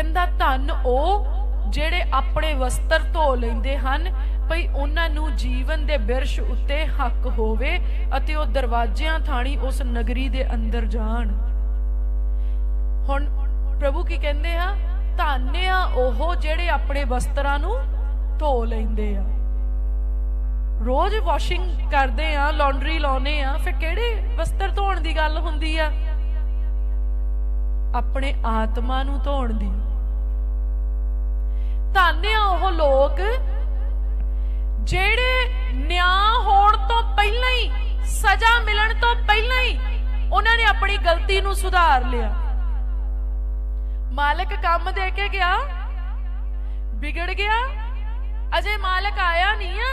ਕਹਿੰਦਾ ਧੰਨ ਉਹ ਜਿਹੜੇ ਆਪਣੇ ਵਸਤਰ ਧੋ ਲੈਂਦੇ ਹਨ, ਭਈ ਉਹਨਾਂ ਨੂੰ ਜੀਵਨ ਦੇ ਬਿਰਸ਼ ਉੱਤੇ ਹੱਕ ਹੋਵੇ ਅਤੇ ਉਹ ਦਰਵਾਜ਼ਿਆਂ ਥਾਣੀ ਉਸ ਨਗਰੀ ਦੇ ਅੰਦਰ ਜਾਣ। ਹੁਣ ਪ੍ਰਭੂ ਕੀ ਕਹਿੰਦੇ ਆ? ਧੰਨ ਆ ਉਹ ਜਿਹੜੇ ਆਪਣੇ ਵਸਤਰਾਂ ਨੂੰ ਧੋ ਲੈਂਦੇ ਆ। ਰੋਜ਼ ਵਾਸ਼ਿੰਗ ਕਰਦੇ ਆ ਲਾਂਡਰੀ ਲਾਉਨੇ ਆ, ਫਿਰ ਕਿਹੜੇ ਵਸਤਰ ਧੋਣ ਦੀ ਗੱਲ ਹੁੰਦੀ ਆ? ਆਪਣੇ ਆਤਮਾ ਨੂੰ ਧੋਣ ਦੀ। ਧੰਨ ਉਹ ਲੋਕ ਜਿਹੜੇ ਨਿਆਂ ਹੋਣ ਤੋਂ ਪਹਿਲਾਂ ਹੀ, ਸਜ਼ਾ ਮਿਲਣ ਤੋਂ ਪਹਿਲਾਂ ਹੀ ਉਹਨਾਂ ਨੇ ਆਪਣੀ ਗਲਤੀ ਨੂੰ ਸੁਧਾਰ ਲਿਆ। ਮਾਲਕ ਕੰਮ ਦੇ ਕੇ ਗਿਆ, ਵਿਗੜ ਗਿਆ, ਅਜੇ ਮਾਲਕ ਆਇਆ ਨਹੀਂ ਆ,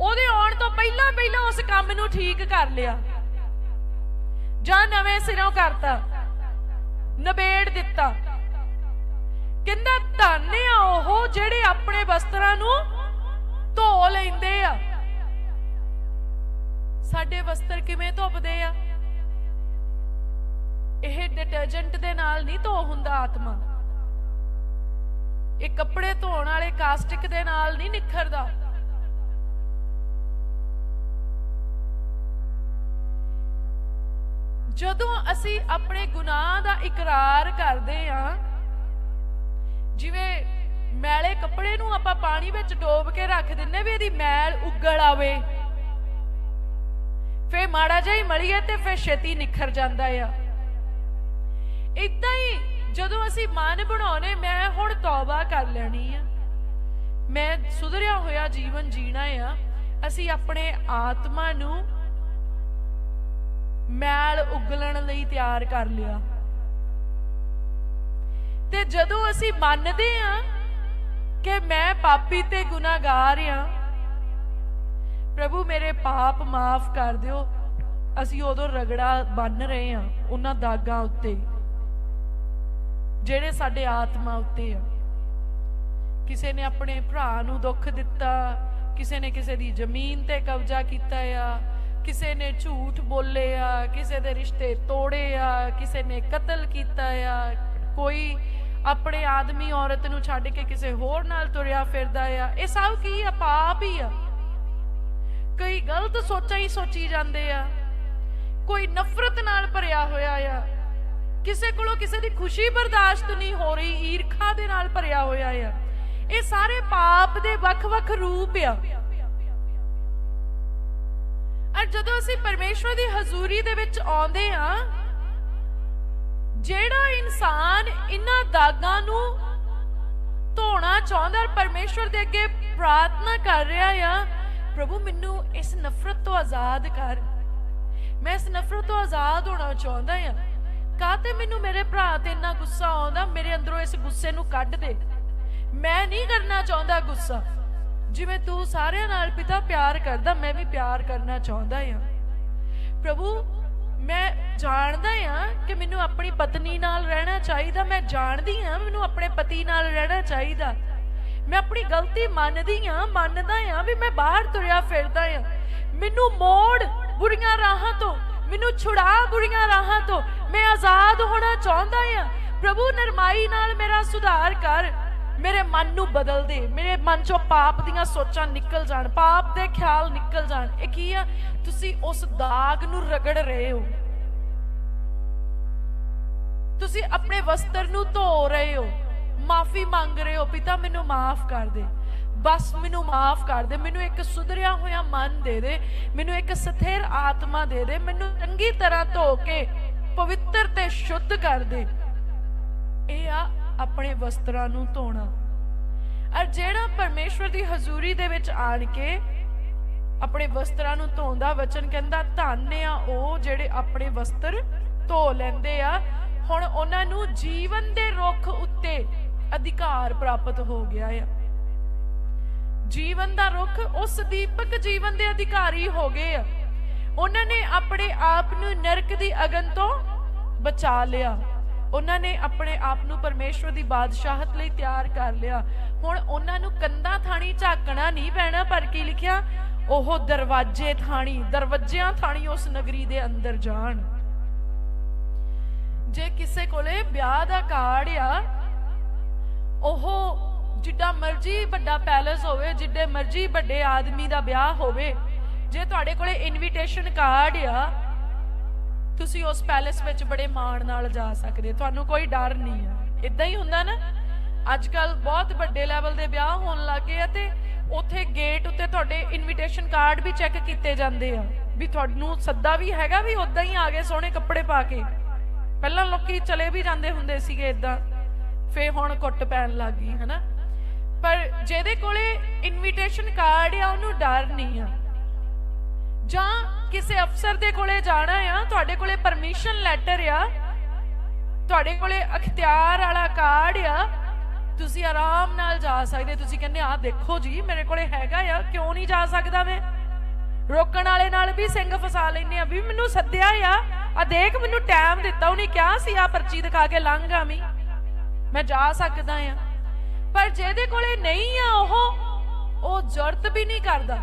ਉਹਦੇ ਆਉਣ ਤੋਂ ਪਹਿਲਾਂ ਪਹਿਲਾਂ ਉਸ ਕੰਮ ਨੂੰ ਠੀਕ ਕਰ ਲਿਆ। ਜਾਂ ਨਵੇਂ ਸਿਰੋਂ ਕਰਤਾ ਨਵੇੜ ਦਿੱਤਾ। ਕਹਿੰਦਾ ਧੰਨ ਆ ਉਹ ਜਿਹੜੇ ਆਪਣੇ ਵਸਤਰਾਂ ਨੂੰ ਧੋ ਲੈਂਦੇ ਆ। ਸਾਡੇ ਵਸਤਰ ਕਿਵੇਂ ਧੋਪਦੇ ਆ? ਇਹ ਡਿਟਰਜੈਂਟ ਦੇ ਨਾਲ ਨਹੀਂ ਧੋ ਹੁੰਦਾ ਆਤਮਾ। ਇਹ ਕੱਪੜੇ ਧੋਣ ਵਾਲੇ ਕਾਸਟਿਕ ਦੇ ਨਾਲ ਨਹੀਂ ਨਿਖਰਦਾ। ਜਦੋਂ ਅਸੀਂ ਆਪਣੇ ਗੁਨਾਹ ਦਾ ਇਕਰਾਰ ਕਰਦੇ ਆ ਜਿਵੇਂ ਮੈਲੇ ਕੱਪੜੇ ਨੂੰ ਆਪਾਂ ਪਾਣੀ ਵਿੱਚ ਡੋਬ ਕੇ ਰੱਖ ਦਿੰਨੇ ਵੀ ਇਹਦੀ ਮੈਲ ਉੱਗਲ ਆਵੇ। ਫੇ ਮਾੜਾ ਜਿਹਾ ਹੀ ਮਲੀਏ ਤੇ ਫੇ ਛੇਤੀ ਨਿਖਰ ਜਾਂਦਾ ਆ। ਇਦਾਂ ਹੀ ਜਦੋਂ ਅਸੀਂ ਮਨ ਬਣਾਉਨੇ, ਮੈਂ ਹੁਣ ਤੌਬਾ ਕਰ ਲੈਣੀ ਆ। ਮੈਂ ਸੁਧਰਿਆ ਹੋਇਆ ਜੀਵਨ ਜੀਣਾ ਆ। ਅਸੀਂ ਆਪਣੇ ਆਤਮਾ ਨੂੰ ਮੈਲ ਉਗਲਣ ਲਈ ਤਿਆਰ ਕਰ ਲਿਆ। ਤੇ ਜਦੋਂ ਅਸੀਂ ਮੰਨਦੇ ਆ ਕਿ ਮੈਂ ਪਾਪੀ ਤੇ ਗੁਨਾਹਗਾਰ ਆ, ਪ੍ਰਭੂ ਮੇਰੇ ਪਾਪ ਮਾਫ ਕਰ ਦਿਓ। ਅਸੀਂ ਉਦੋਂ ਰਗੜਾ ਬੰਨ ਰਹੇ ਆ ਉਹਨਾਂ ਦਾਗਾਂ ਉੱਤੇ, ਜਿਹੜੇ ਸਾਡੇ ਆਤਮਾ ਉੱਤੇ ਆ। ਕਿਸੇ ਨੇ ਆਪਣੇ ਭਰਾ ਨੂੰ ਦੁੱਖ ਦਿੱਤਾ, ਕਿਸੇ ਨੇ ਕਿਸੇ ਦੀ ਜ਼ਮੀਨ ਤੇ ਕਬਜ਼ਾ ਕੀਤਾ ਆ, ਕਿਸੇ ਨੇ ਝੂਠ ਬੋਲੇ ਆ, ਕਿਸੇ ਦੇ ਰਿਸ਼ਤੇ ਤੋੜੇ ਆ, ਕਿਸੇ ਨੇ ਕਤਲ ਕੀਤਾ ਆ, ਕੋਈ ਆਪਣੇ ਆਦਮੀ ਔਰਤ ਨੂੰ ਛੱਡ ਕੇ ਕਿਸੇ ਹੋਰ ਨਾਲ ਤੁਰਿਆ ਫਿਰਦਾ ਆ। ਇਹ ਸਭ ਕੀ ਆ? ਪਾਪ ਹੀ ਆ। ਕਈ ਗਲਤ ਸੋਚਾਂ ਹੀ ਸੋਚੀ ਜਾਂਦੇ ਆ। ਕੋਈ ਨਫ਼ਰਤ ਨਾਲ ਭਰਿਆ ਹੋਇਆ ਆ। ਕਿਸੇ ਕੋਲੋਂ ਕਿਸੇ ਦੀ ਖੁਸ਼ੀ ਬਰਦਾਸ਼ਤ ਨਹੀਂ ਹੋ ਰਹੀ, ਈਰਖਾ ਦੇ ਨਾਲ ਭਰਿਆ ਹੋਇਆ ਆ। ਇਹ ਸਾਰੇ ਪਾਪ ਦੇ ਵੱਖ-ਵੱਖ ਰੂਪ ਆ। ਔਰ ਜਦੋਂ ਅਸੀਂ ਪਰਮੇਸ਼ਵਰ ਦੀ ਹਜ਼ੂਰੀ ਦੇ ਵਿੱਚ ਆਉਂਦੇ ਆ ਜਿਹੜਾ ਇਨਸਾਨ ਇਹਨਾਂ ਦਾਗਾਂ ਨੂੰ ਧੋਣਾ ਚਾਹੁੰਦਾ ਪਰਮੇਸ਼ਵਰ ਦੇ ਅੱਗੇ ਪ੍ਰਾਰਥਨਾ ਕਰ ਰਿਹਾ ਆ, ਪ੍ਰਭੂ, ਮੈਨੂੰ ਇਸ ਨਫ਼ਰਤ ਤੋਂ ਆਜ਼ਾਦ ਕਰ। ਮੈਂ ਇਸ ਨਫ਼ਰਤ ਤੋਂ ਆਜ਼ਾਦ ਹੋਣਾ ਚਾਹੁੰਦਾ ਆ। ਕਾਤੇ ਮੈਨੂੰ ਮੇਰੇ ਭਰਾ ਤੇ ਇੰਨਾ ਗੁੱਸਾ ਆਉਂਦਾ? ਮੇਰੇ ਅੰਦਰੋਂ ਇਸ ਗੁੱਸੇ ਨੂੰ ਕੱਢ ਦੇ। ਮੈਂ ਨਹੀਂ ਕਰਨਾ ਚਾਹੁੰਦਾ ਗੁੱਸਾ। ਜਿਵੇਂ ਤੂੰ ਸਾਰਿਆਂ ਨਾਲ ਪਿਤਾ ਪਿਆਰ ਕਰਦਾ, ਮੈਂ ਵੀ ਪਿਆਰ ਕਰਨਾ ਚਾਹੁੰਦਾ ਆ। ਪ੍ਰਭੂ, ਮੈਂ ਜਾਣਦਾ ਆ ਕਿ ਮੈਨੂੰ ਆਪਣੀ ਪਤਨੀ ਨਾਲ ਰਹਿਣਾ ਚਾਹੀਦਾ। ਮੈਂ ਜਾਣਦੀ ਆ ਮੈਨੂੰ ਆਪਣੇ ਪਤੀ ਨਾਲ ਰਹਿਣਾ ਚਾਹੀਦਾ। ਮੈਂ ਆਪਣੀ ਗਲਤੀ ਮੰਨਦੀ ਆ ਮੰਨਦਾ ਆ ਵੀ ਮੈਂ ਬਾਹਰ ਤੁਰਿਆ ਫਿਰਦਾ ਆ ਮੈਨੂੰ ਮੋੜ ਬੁਰੀਆਂ ਰਾਹਾਂ ਤੋਂ, ਮੈਨੂੰ ਛੁੜਾ ਬੁਰੀਆਂ ਰਾਹਾਂ ਤੋਂ ਮੈਂ ਆਜ਼ਾਦ ਹੋਣਾ ਚਾਹੁੰਦਾ ਆ ਪ੍ਰਭੂ, ਨਰਮਾਈ ਨਾਲ ਮੇਰਾ ਸੁਧਾਰ ਕਰ। ਮੇਰੇ ਮਨ ਨੂੰ ਬਦਲ ਦੇ। ਮੇਰੇ ਮਨ ਚੋਂ ਪਾਪ ਦੀਆਂ ਸੋਚਾਂ ਨਿਕਲ ਜਾਣ, ਪਾਪ ਦੇ ਖਿਆਲ ਨਿਕਲ ਜਾਣ। ਇਹ ਕੀ ਆ? ਤੁਸੀਂ ਉਸ ਦਾਗ ਨੂੰ ਰਗੜ ਰਹੇ ਹੋ। ਤੁਸੀਂ ਆਪਣੇ ਵਸਤਰ ਨੂੰ ਧੋ ਰਹੇ ਹੋ। ਮਾਫੀ ਮੰਗ ਰਹੇ ਹੋ। ਪਿਤਾ, ਮੈਨੂੰ ਮਾਫ ਕਰ ਦੇ। ਬਸ ਮੈਨੂੰ ਮਾਫ ਕਰ ਦੇ। ਮੈਨੂੰ ਇੱਕ ਸੁਧਰਿਆ ਹੋਇਆ ਮਨ ਦੇ ਦੇ। ਮੈਨੂੰ ਇੱਕ ਸਥਿਰ ਆਤਮਾ ਦੇ ਦੇ। ਮੈਨੂੰ ਚੰਗੀ ਤਰ੍ਹਾਂ ਧੋ ਕੇ, ਪਵਿੱਤਰ ਤੇ ਸ਼ੁੱਧ ਕਰ ਦੇ। ਇਹ ਆ ਆਪਣੇ ਵਸਤਰਾਂ ਨੂੰ ਧੋਣਾ। ਔਰ ਜਿਹੜਾ ਪਰਮੇਸ਼ਵਰ ਦੀ ਹਜ਼ੂਰੀ ਦੇ ਵਿੱਚ ਆਣ ਕੇ ਆਪਣੇ ਵਸਤਰਾਂ ਨੂੰ ਧੋਂਦਾ, ਵਚਨ ਕਹਿੰਦਾ, ਧੰਨ ਆ ਉਹ ਜਿਹੜੇ ਆਪਣੇ ਵਸਤਰ ਧੋ ਲੈਂਦੇ ਆ। ਹੁਣ ਉਹਨਾਂ ਨੂੰ ਜੀਵਨ ਦੇ ਰੁੱਖ ਉੱਤੇ ਅਧਿਕਾਰ ਪ੍ਰਾਪਤ ਹੋ ਗਿਆ ਆ। ਜੀਵਨ ਦਾ ਰੁੱਖ ਉਸ ਦੀਪਕ ਜੀਵਨ ਦੇ ਅਧਿਕਾਰੀ ਹੋ ਗਏ ਆ। ਉਹਨਾਂ ਨੇ ਆਪਣੇ ਆਪ ਨੂੰ ਨਰਕ ਦੀ ਅਗਨ ਤੋਂ ਬਚਾ ਲਿਆ। ਉਹਨਾਂ ਨੇ ਆਪਣੇ ਆਪ ਨੂੰ ਪਰਮੇਸ਼ਵਰ ਦੀ ਬਾਦਸ਼ਾਹਤ ਲਈ ਤਿਆਰ ਕਰ ਲਿਆ। ਹੁਣ ਉਹਨਾਂ ਨੂੰ ਕੰਧਾਂ ਥਾਣੀ ਝਾਕਣਾ ਨਹੀਂ ਪੈਣਾ, ਪਰ ਕੀ ਲਿਖਿਆ? ਉਹ ਦਰਵਾਜ਼ੇ ਥਾਣੀ, ਦਰਵਾਜ਼ਿਆਂ ਥਾਣੀ ਉਸ ਨਗਰੀ ਦੇ ਅੰਦਰ ਜਾਣ। ਜੇ ਕਿਸੇ ਕੋਲੇ ਵਿਆਹ ਦਾ ਕਾਰਡ ਆ, ਉਹ ਜਿੱਡਾ ਮਰਜ਼ੀ ਵੱਡਾ ਪੈਲੇਸ ਹੋਵੇ, ਜਿੱਡੇ ਮਰਜ਼ੀ ਵੱਡੇ ਆਦਮੀ ਦਾ ਵਿਆਹ ਹੋਵੇ, ਜੇ ਤੁਹਾਡੇ ਕੋਲੇ ਇਨਵੀਟੇਸ਼ਨ ਕਾਰਡ ਆ, ਤੁਸੀਂ ਉਸ ਪੈਲੇਸ ਵਿੱਚ ਬੜੇ ਮਾਣ ਨਾਲ ਜਾ ਸਕਦੇ ਤੁਹਾਨੂੰ ਕੋਈ ਡਰ ਨਹੀਂ ਆ। ਇਦਾਂ ਹੀ ਹੁੰਦਾ ਨਾ ਅੱਜ ਕੱਲ ਬਹੁਤ ਵੱਡੇ ਲੈਵਲ ਦੇ ਵਿਆਹ ਹੋਣ ਲੱਗੇ ਆ ਤੇ ਉੱਥੇ ਗੇਟ ਉੱਤੇ ਤੁਹਾਡੇ ਇਨਵੀਟੇਸ਼ਨ ਕਾਰਡ ਵੀ ਚੈੱਕ ਕੀਤੇ ਜਾਂਦੇ ਆ। ਵੀ ਤੁਹਾਨੂੰ ਸੱਦਾ ਵੀ ਹੈਗਾ ਵੀ ਉਦਾਂ ਹੀ ਆ ਗਏ ਸੋਹਣੇ ਕੱਪੜੇ ਪਾ ਕੇ। ਪਹਿਲਾਂ ਚਲੇ ਵੀ ਜਾਂਦੇ ਹੁੰਦੇ ਸੀਗੇ ਇਦਾਂ ਫੇ ਹੁਣ ਕੁੱਟ ਪੈਣ ਲੱਗ ਗਈ, ਹਨਾ। ਪਰ ਜਿਹਦੇ ਕੋਲੇ ਇਨਵੀਟੇਸ਼ਨ ਕਾਰਡ ਆ, ਉਹਨੂੰ ਡਰ ਨਹੀਂ ਆ। ਜਾਂ ਕਿਸੇ ਅਫਸਰ ਦੇ ਕੋਲੇ ਜਾਣਾ ਆ, ਤੁਹਾਡੇ ਕੋਲੇ ਪਰਮਿਸ਼ਨ ਲੈਟਰ ਆ, ਤੁਹਾਡੇ ਕੋਲੇ ਅਖਤਿਆਰ ਵਾਲਾ ਕਾਰਡ ਆ, ਤੁਸੀਂ ਆਰਾਮ ਨਾਲ ਜਾ ਸਕਦੇ। ਤੁਸੀਂ ਕਹਿੰਦੇ ਆ ਦੇਖੋ ਜੀ, ਮੇਰੇ ਕੋਲੇ ਹੈਗਾ ਆ, ਕਿਉਂ ਨਹੀਂ ਜਾ ਸਕਦਾ ਮੈਂ? ਰੋਕਣ ਵਾਲੇ ਨਾਲ ਵੀ ਸਿੰਘ ਫਸਾ ਲੈਂਦੇ ਆ, ਵੀ ਮੈਨੂੰ ਸੱਦਿਆ ਆ ਆ ਦੇਖ, ਮੈਨੂੰ ਟਾਈਮ ਦਿੱਤਾ, ਉਹਨੇ ਕਿਹਾ ਸੀ ਆ ਪਰਚੀ ਦਿਖਾ ਕੇ ਲੰਘ ਆਵੀਂ ਮੈਂ ਜਾ ਸਕਦਾ ਆ। ਪਰ ਜਿਹਦੇ ਕੋਲੇ ਨਹੀਂ ਆ ਉਹ ਉਹ ਜ਼ਰੂਰਤ ਵੀ ਨਹੀਂ ਕਰਦਾ।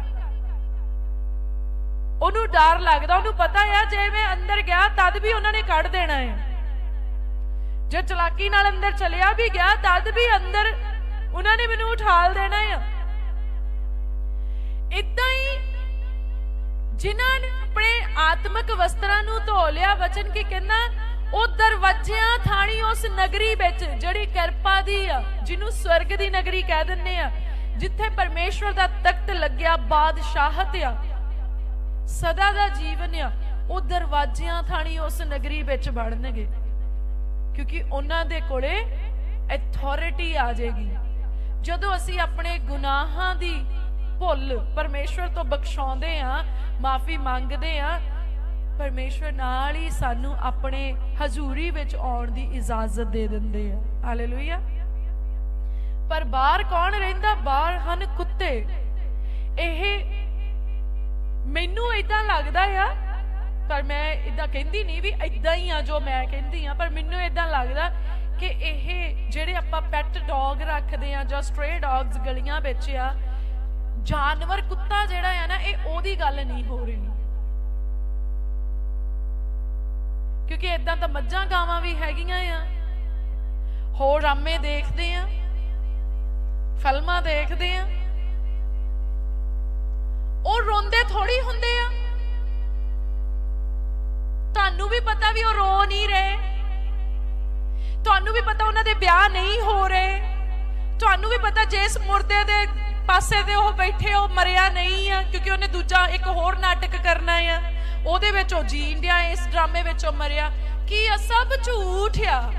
ਉਹਨੂੰ ਡਰ ਲੱਗਦਾ, ਉਹਨੂੰ ਪਤਾ ਆ, ਜੇ ਮੈਂ ਅੰਦਰ ਗਿਆ, ਤਦ ਵੀ ਉਹਨਾਂ ਨੇ ਕੱਢ ਦੇਣਾ ਹੈ ਜੇ ਚਲਾਕੀ ਨਾਲ ਅੰਦਰ ਚਲਿਆ ਵੀ ਗਿਆ, ਤਦ ਵੀ ਅੰਦਰ ਉਹਨਾਂ ਨੇ ਮੈਨੂੰ ਉਠਾਲ ਦੇਣਾ ਆ। ਇਦਾਂ ਹੀ ਜਿਨ੍ਹਾਂ ਨੇ ਆਤਮਿਕ ਵਸਤਰਾਂ ਨੂੰ ਧੋ ਲਿਆ ਵਚਨ ਕੀ ਕਹਿੰਦਾ? ਉਹ ਦਰਵਾਜ਼ਿਆਂ, ਥਾਣੀ ਉਸ ਨਗਰੀ ਵਿੱਚ ਜਿਹੜੀ ਕਿਰਪਾ ਦੀ ਆ, ਜਿਹਨੂੰ ਸਵਰਗ ਦੀ ਨਗਰੀ ਕਹਿ ਦਿੰਨੇ ਆ, ਜਿੱਥੇ ਪਰਮੇਸ਼ਵਰ ਦਾ ਤਖਤ ਲੱਗਿਆ, ਬਾਦਸ਼ਾਹਤ ਆ, ਸਦਾ ਦਾ ਜੀਵਨ ਆ, ਉਹ ਦਰਵਾਜ਼ਿਆਂ, ਥਾਣੀ ਉਸ ਨਗਰੀ ਵਿੱਚ ਵੜਨਗੇ, ਕਿਉਂਕਿ ਉਹਨਾਂ ਦੇ ਕੋਲੇ ਅਥਾਰਟੀ ਆ ਜਾਏਗੀ। ਜਦੋਂ ਅਸੀਂ ਆਪਣੇ ਗੁਨਾਹਾਂ ਦੀ ਭੁੱਲ ਪਰਮੇਸ਼ਵਰ ਤੋਂ ਬਖਸ਼ਾਉਂਦੇ ਆ, ਮਾਫੀ ਮੰਗਦੇ ਆ ਪਰਮੇਸ਼ਵਰ ਨਾਲ ਹੀ ਸਾਨੂੰ ਆਪਣੇ ਹਜ਼ੂਰੀ ਵਿੱਚ ਆਉਣ ਦੀ ਇਜਾਜ਼ਤ ਦੇ ਦਿੰਦੇ ਆ। ਹਾਲੇਲੂਇਆ ਪਰ ਬਾਹਰ ਕੌਣ ਰਹਿੰਦਾ? ਬਾਹਰ ਹਨ ਕੁੱਤੇ। ਇਹ ਮੈਨੂੰ ਇਦਾਂ ਲੱਗਦਾ ਆ, ਪਰ ਮੈਂ ਇਦਾਂ ਕਹਿੰਦੀ ਨਹੀਂ ਵੀ ਇਦਾਂ ਹੀ ਆ ਜੋ ਮੈਂ ਕਹਿੰਦੀ ਆ, ਪਰ ਮੈਨੂੰ ਇਦਾਂ ਲੱਗਦਾ ਕਿ ਇਹ ਜਿਹੜੇ ਆਪਾਂ ਪੈਟ ਡੌਗ ਰੱਖਦੇ ਆ ਜਾਂ ਸਟ੍ਰੇ ਡੌਗਸ ਗਲੀਆਂ ਵਿੱਚ ਆ, ਜਾਨਵਰ ਕੁੱਤਾ ਜਿਹੜਾ ਆ ਨਾ, ਇਹ ਉਹਦੀ ਗੱਲ ਨਹੀਂ ਹੋ ਰਹੀ। ਕਿਉਂਕਿ ਇਦਾਂ ਤਾਂ ਮੱਝਾਂ ਗਾਵਾਂ ਵੀ ਹੈਗੀਆਂ ਆ। ਹੋਰ ਰਾਮੇ ਦੇਖਦੇ ਆ, ਫਿਲਮਾਂ ਦੇਖਦੇ ਆ। ਉਹ ਰੋਂਦੇ ਥੋੜੀ ਹੁੰਦੇ ਆ। ਤੁਹਾਨੂੰ ਵੀ ਪਤਾ ਵੀ ਉਹ ਰੋ ਨਹੀਂ ਰਹੇ। ਤੁਹਾਨੂੰ ਵੀ ਪਤਾ ਉਹਨਾਂ ਦੇ ਵਿਆਹ ਨਹੀਂ ਹੋ ਰਹੇ। ਤੁਹਾਨੂੰ ਵੀ ਪਤਾ ਜਿਸ ਮੁਰਦੇ ਦੇ ਪਾਸੇ ਤੇ ਉਹ ਬੈਠੇ, ਉਹ ਮਰਿਆ ਨਹੀਂ ਆ, ਕਿਉਂਕਿ ਉਹਨੇ ਦੂਜਾ ਇੱਕ ਹੋਰ ਨਾਟਕ ਕਰਨਾ ਆ। ਉਹਦੇ ਵਿੱਚ ਉਹ ਜੀ ਡਿਆ, ਇਸ ਡਰਾਮੇ ਵਿੱਚ ਉਹ ਮਰਿਆ। ਕੀ ਇਹ ਸਭ ਝੂਠ ਆ।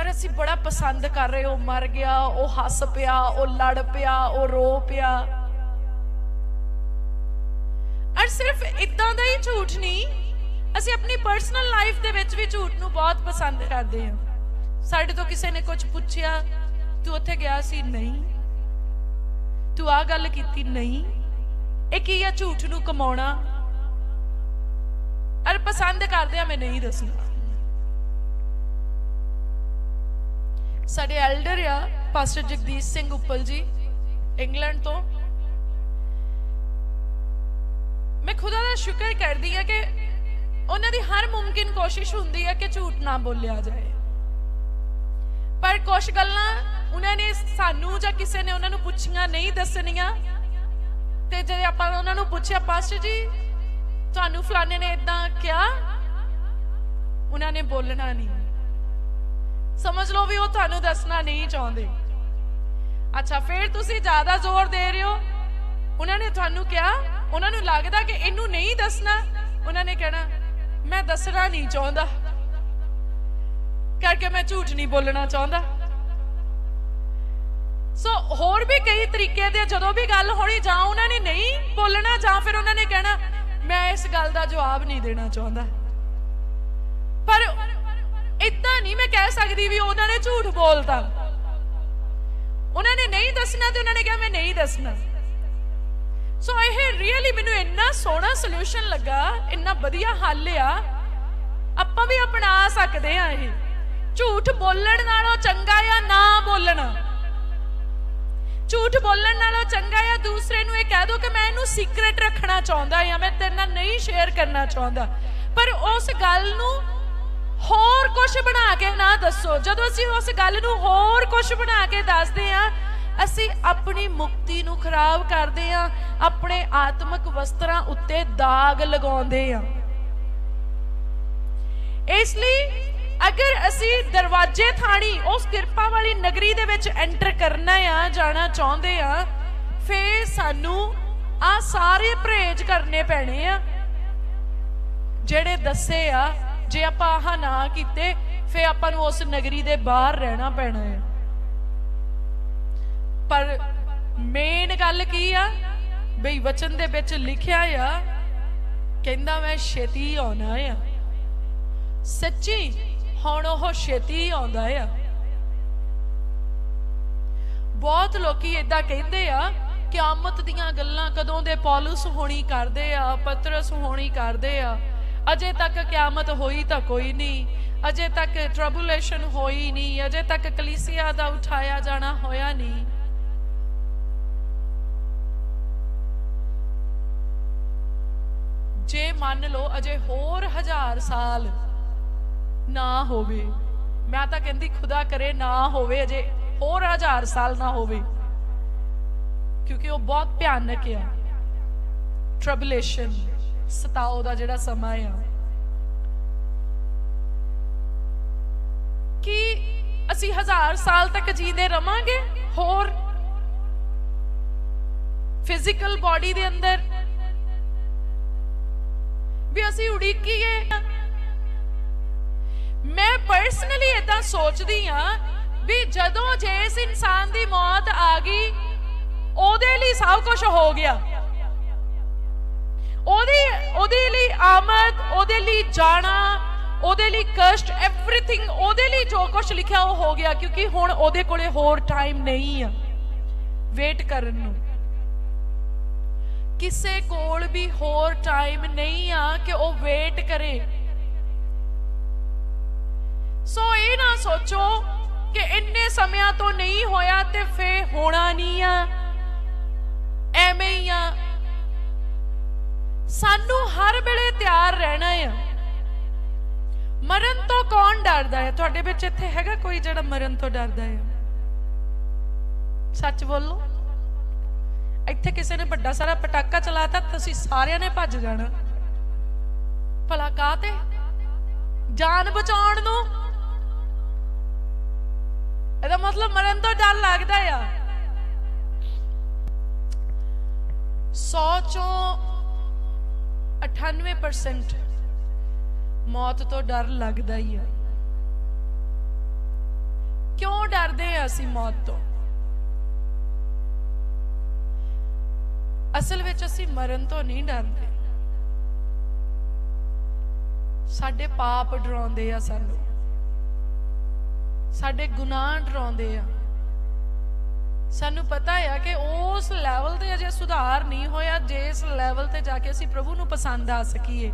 ਅਰ ਅਸੀਂ ਬੜਾ ਪਸੰਦ ਕਰ ਰਹੇ ਉਹ ਮਰ ਗਿਆ, ਉਹ ਹੱਸ ਪਿਆ, ਉਹ ਲੜ ਪਿਆ, ਉਹ ਰੋ ਪਿਆ। ਅਰ ਸਿਰਫ ਇਦਾਂ ਦਾ ਹੀ ਝੂਠ ਨਹੀਂ, ਅਸੀਂ ਆਪਣੀ ਪਰਸਨਲ ਲਾਈਫ ਦੇ ਵਿੱਚ ਵੀ ਝੂਠ ਨੂੰ ਬਹੁਤ ਪਸੰਦ ਕਰਦੇ ਹਾਂ। ਸਾਡੇ ਤੋਂ ਕਿਸੇ ਨੇ ਕੁਝ ਪੁੱਛਿਆ, ਤੂੰ ਉੱਥੇ ਗਿਆ ਸੀ? ਨਹੀਂ। ਤੂੰ ਆ ਗੱਲ ਕੀਤੀ? ਨਹੀਂ। ਇਹ ਕੀ ਆ ਝੂਠ ਨੂੰ ਕਮਾਉਣਾ? ਪਸੰਦ ਕਰਦੇ ਆ, ਮੈਂ ਨਹੀਂ ਦੱਸਣਾ ਸਾਡੇ ਐਲਡਰ ਆ ਪਾਸਟਰ ਜਗਦੀਸ਼ ਸਿੰਘ ਉੱਪਲ ਜੀ ਇੰਗਲੈਂਡ ਤੋਂ। ਮੈਂ ਖੁਦਾ ਦਾ ਸ਼ੁਕਰ ਕਰਦੀ ਆ ਕਿ ਉਹਨਾਂ ਦੀ ਹਰ ਮੁਮਕਿਨ ਕੋਸ਼ਿਸ਼ ਹੁੰਦੀ ਹੈ ਕਿ ਝੂਠ ਨਾ ਬੋਲਿਆ ਜਾਏ। ਪਰ ਕੁਝ ਗੱਲਾਂ ਉਹਨਾਂ ਨੇ ਸਾਨੂੰ ਜਾਂ ਕਿਸੇ ਨੇ ਉਹਨਾਂ ਨੂੰ ਪੁੱਛੀਆਂ, ਨਹੀਂ ਦੱਸਣੀਆਂ। ਤੇ ਜੇ ਆਪਾਂ ਉਹਨਾਂ ਨੂੰ ਪੁੱਛਿਆ ਪਾਸਟਰ ਜੀ ਤੁਹਾਨੂੰ ਫਲਾਣੇ ਨੇ ਇਦਾਂ ਕਿਹਾ? ਉਹਨਾਂ ਨੇ ਬੋਲਣਾ ਨਹੀਂ। ਸਮਝ ਲਓ ਵੀ ਉਹ ਤੁਹਾਨੂੰ ਦੱਸਣਾ ਨਹੀਂ ਚਾਹੁੰਦੇ। ਅੱਛਾ, ਫਿਰ ਤੁਸੀਂ ਜ਼ਿਆਦਾ ਜ਼ੋਰ ਦੇ ਰਹੇ ਹੋ? ਉਹਨਾਂ ਨੇ ਤੁਹਾਨੂੰ ਕਿਹਾ? ਉਹਨਾਂ ਨੂੰ ਲੱਗਦਾ ਕਿ ਇਹਨੂੰ ਨਹੀਂ ਦੱਸਣਾ? ਉਹਨਾਂ ਨੇ ਕਹਿਣਾ, ਮੈਂ ਦੱਸਣਾ ਨਹੀਂ ਚਾਹੁੰਦਾ। ਕਰਕੇ ਮੈਂ ਝੂਠ ਨਹੀਂ ਬੋਲਣਾ ਚਾਹੁੰਦਾ। ਸੋ ਹੋਰ ਵੀ ਕਈ ਤਰੀਕੇ ਦੇ ਜਦੋਂ ਵੀ ਗੱਲ ਹੋਣੀ, ਜਾਂ ਉਹਨਾਂ ਨੇ ਨਹੀਂ ਬੋਲਣਾ, ਜਾਂ ਫਿਰ ਉਹਨਾਂ ਨੇ ਕਹਿਣਾ ਮੈਂ ਇਸ ਗੱਲ ਦਾ ਜਵਾਬ ਨਹੀਂ ਦੇਣਾ ਚਾਹੁੰਦਾ। ਪਰ ਇਦਾਂ ਨਹੀਂ ਮੈਂ ਕਹਿ ਸਕਦੀ ਵੀ ਉਹਨਾਂ ਨੇ ਝੂਠ ਬੋਲਤਾ। ਉਹਨਾਂ ਨੇ ਨਹੀਂ ਦੱਸਣਾ ਤੇ ਉਹਨਾਂ ਨੇ ਕਿਹਾ ਮੈਂ ਨਹੀਂ ਦੱਸਣਾ। ਸੋ ਇਹ ਰੀਅਲੀ ਮੈਨੂੰ ਇੰਨਾ ਸੋਹਣਾ ਸੋਲੂਸ਼ਨ ਲੱਗਾ, ਇੰਨਾ ਵਧੀਆ ਹੱਲ ਆ। ਆਪਾਂ ਵੀ ਅਪਣਾ ਸਕਦੇ ਆ ਇਹ। ਝੂਠ ਬੋਲਣ ਨਾਲੋਂ ਚੰਗਾ ਆ ਨਾ ਬੋਲਣਾ? ਝੂਠ ਬੋਲਣ ਨਾਲੋਂ ਚੰਗਾ ਆ, ਦੂਸਰੇ ਨੂੰ ਇਹ ਕਹਿ ਦੋ ਕਿ ਮੈਂ ਇਹਨੂੰ ਸੀਕ੍ਰੇਟ ਰੱਖਣਾ ਚਾਹੁੰਦਾ ਆ, ਮੈਂ ਤੇਰੇ ਨਾਲ ਨਹੀਂ ਸ਼ੇਅਰ ਕਰਨਾ ਚਾਹੁੰਦਾ। ਪਰ ਉਸ ਗੱਲ ਨੂੰ ਹੋਰ ਕੁਝ ਬਣਾ ਕੇ ਨਾ ਦੱਸੋ। ਜਦੋਂ ਅਸੀਂ ਉਸ ਗੱਲ ਨੂੰ ਹੋਰ ਕੁਝ ਬਣਾ ਕੇ ਦੱਸਦੇ ਆ, ਅਸੀਂ ਆਪਣੀ ਮੁਕਤੀ ਨੂੰ ਖਰਾਬ ਕਰਦੇ ਆ, ਆਪਣੇ ਆਤਮਿਕ ਵਸਤਰਾਂ ਉੱਤੇ ਦਾਗ ਲਗਾਉਂਦੇ ਆ। ਇਸ ਲਈ ਅਗਰ ਅਸੀਂ ਦਰਵਾਜ਼ੇ ਥਾਣੀ ਉਸ ਕਿਰਪਾ ਵਾਲੀ ਨਗਰੀ ਦੇ ਵਿੱਚ ਐਂਟਰ ਕਰਨਾ ਆ, ਜਾਣਾ ਚਾਹੁੰਦੇ ਆ, ਫੇਰ ਸਾਨੂੰ ਆ ਸਾਰੇ ਪਰਹੇਜ ਕਰਨੇ ਪੈਣੇ ਆ। ਜਿਹੜੇ ਦੱਸੇ ਆ, ਜੇ ਆਪਾਂ ਆਹ ਨਾ ਕੀਤੇ ਫੇ ਆਪਾਂ ਨੂੰ ਉਸ ਨਗਰੀ ਦੇ ਬਾਹਰ ਰਹਿਣਾ ਪੈਣਾ ਹੈ ਪਰ ਮੇਨ ਗੱਲ ਕੀ ਆ? ਬਈ ਵਚਨ ਦੇ ਵਿੱਚ ਲਿਖਿਆ ਆ, ਕਹਿੰਦਾ ਮੈਂ ਛੇਤੀ ਆਉਣਾ ਆ। ਸੱਚੀ ਹੁਣ ਉਹ ਛੇਤੀ ਆਉਂਦਾ ਆ। ਬਹੁਤ ਲੋਕੀ ਇਦਾਂ ਕਹਿੰਦੇ ਆ, ਕਿਆਮਤ ਦੀਆਂ ਗੱਲਾਂ ਕਦੋਂ ਦੇ ਪੌਲਸ ਹੋਣੀ ਕਰਦੇ ਆ, ਪਤਰਸ ਹੋਣੀ ਕਰਦੇ ਆ। ਅਜੇ ਤੱਕ ਕਿਆਮਤ ਹੋਈ ਤਾਂ ਕੋਈ ਨਹੀਂ। ਅਜੇ ਤੱਕ ਟ੍ਰਬੂਲੇਸ਼ਨ ਹੋਈ ਨਹੀਂ। ਅਜੇ ਤੱਕ ਕਲੀਸਿਆ ਦਾ ਉਠਾਇਆ ਜਾਣਾ ਹੋਇਆ ਨਹੀਂ। ਜੇ ਮੰਨ ਲਓ ਅਜੇ ਹੋਰ ਹਜ਼ਾਰ ਸਾਲ ਨਾ ਹੋਵੇ। ਮੈਂ ਤਾਂ ਕਹਿੰਦੀ ਖੁਦਾ ਕਰੇ ਨਾ ਹੋਵੇ, ਅਜੇ ਹੋਰ ਹਜ਼ਾਰ ਸਾਲ ਨਾ ਹੋਵੇ। ਕਿਉਂਕਿ ਉਹ ਬਹੁਤ ਭਿਆਨਕ ਆ। ਟ੍ਰਬੂਲੇਸ਼ਨ ਸਤਾਓ ਦਾ ਜਿਹੜਾ ਸਮਾਂ ਆ। ਕਿ ਅਸੀਂ ਹਜ਼ਾਰ ਸਾਲ ਤੱਕ ਜੀਂਦੇ ਰਵਾਂਗੇ? ਹੋਰ? ਫਿਜ਼ੀਕਲ ਬਾਡੀ ਦੇ ਅੰਦਰ ਵੀ ਅਸੀਂ ਉਡੀਕੀਏ? ਮੈਂ ਪਰਸਨਲੀ ਇਦਾਂ ਸੋਚਦੀ ਆ ਵੀ ਜਦੋਂ ਜੇ ਇਨਸਾਨ ਦੀ ਮੌਤ ਆ ਗਈ, ਉਹਦੇ ਲਈ ਸਭ ਕੁਝ ਹੋ ਗਿਆ। ਉਹਦੀ, ਉਹਦੇ ਲਈ ਆਮਦ, ਉਹਦੇ ਲਈ ਜਾਣਾ, ਉਹਦੇ ਲਈ ਕਸ਼ਟ ਐਵਰੀਥਿੰਗ ਉਹਦੇ ਲਈ ਜੋ ਕੁਝ ਲਿਖਿਆ ਉਹ ਹੋ ਗਿਆ, ਕਿਉਂਕਿ ਹੁਣ ਉਹਦੇ ਕੋਲੇ ਹੋਰ ਟਾਈਮ ਨਹੀਂ ਆ ਵੇਟ ਕਰਨ ਨੂੰ। ਕਿਸੇ ਕੋਲ ਵੀ ਹੋਰ ਟਾਈਮ ਨਹੀਂ ਆ ਕਿ ਉਹ ਵੇਟ ਕਰੇ ਸੋ ਇਹ ਨਾ ਸੋਚੋ ਕਿ ਇੰਨੇ ਸਮਿਆਂ ਤੋਂ ਨਹੀਂ ਹੋਇਆ ਤੇ ਫੇ ਹੋਣਾ ਨਹੀਂ ਆ। ਐਵੇਂ ਹੀ ਆ। ਸਾਨੂੰ ਹਰ ਵੇਲੇ ਤਿਆਰ ਰਹਿਣਾ ਆ। ਮਰਨ ਤੋਂ ਕੌਣ ਡਰਦਾ ਹੈ ਤੁਹਾਡੇ ਵਿੱਚ ਇੱਥੇ ਹੈਗਾ ਕੋਈ ਜਿਹੜਾ ਮਰਨ ਤੋਂ ਡਰਦਾ ਹੈ ਸੱਚ ਬੋਲੋ। ਇੱਥੇ ਕਿਸੇ ਨੇ ਵੱਡਾ ਸਾਰਾ ਪਟਾਕਾ ਚਲਾਤਾ, ਤੁਸੀਂ ਸਾਰਿਆਂ ਨੇ ਭੱਜ ਜਾਣਾ। ਭਲਾ ਕਾਤੇ ਜਾਨ ਬਚਾਉਣ ਨੂੰ? ਇਹਦਾ ਮਤਲਬ ਮਰਨ ਤੋਂ ਡਰ ਲੱਗਦਾ ਆ। 100 ਚੋਂ 98% ਮੌਤ ਤੋਂ ਡਰ ਲੱਗਦਾ ਹੀ ਆ। ਕਿਉਂ ਡਰਦੇ ਆ ਅਸੀਂ ਮੌਤ ਤੋਂ? ਅਸਲ ਵਿੱਚ ਅਸੀਂ ਮਰਨ ਤੋਂ ਨਹੀਂ ਡਰਦੇ। ਸਾਡੇ ਪਾਪ ਡਰਾਉਂਦੇ ਆ ਸਾਨੂੰ। ਸਾਡੇ ਗੁਨਾਹ ਡਰਾਉਂਦੇ ਆ। ਸਾਨੂੰ ਪਤਾ ਹੈ ਕਿ ਉਸ ਲੈਵਲ ਤੇ ਅਜੇ ਸੁਧਾਰ ਨਹੀਂ ਹੋਇਆ, ਜਿਸ ਲੈਵਲ ਤੇ ਜਾ ਕੇ ਅਸੀਂ ਪ੍ਰਭੂ ਨੂੰ ਪਸੰਦ ਆ ਸਕੀਏ।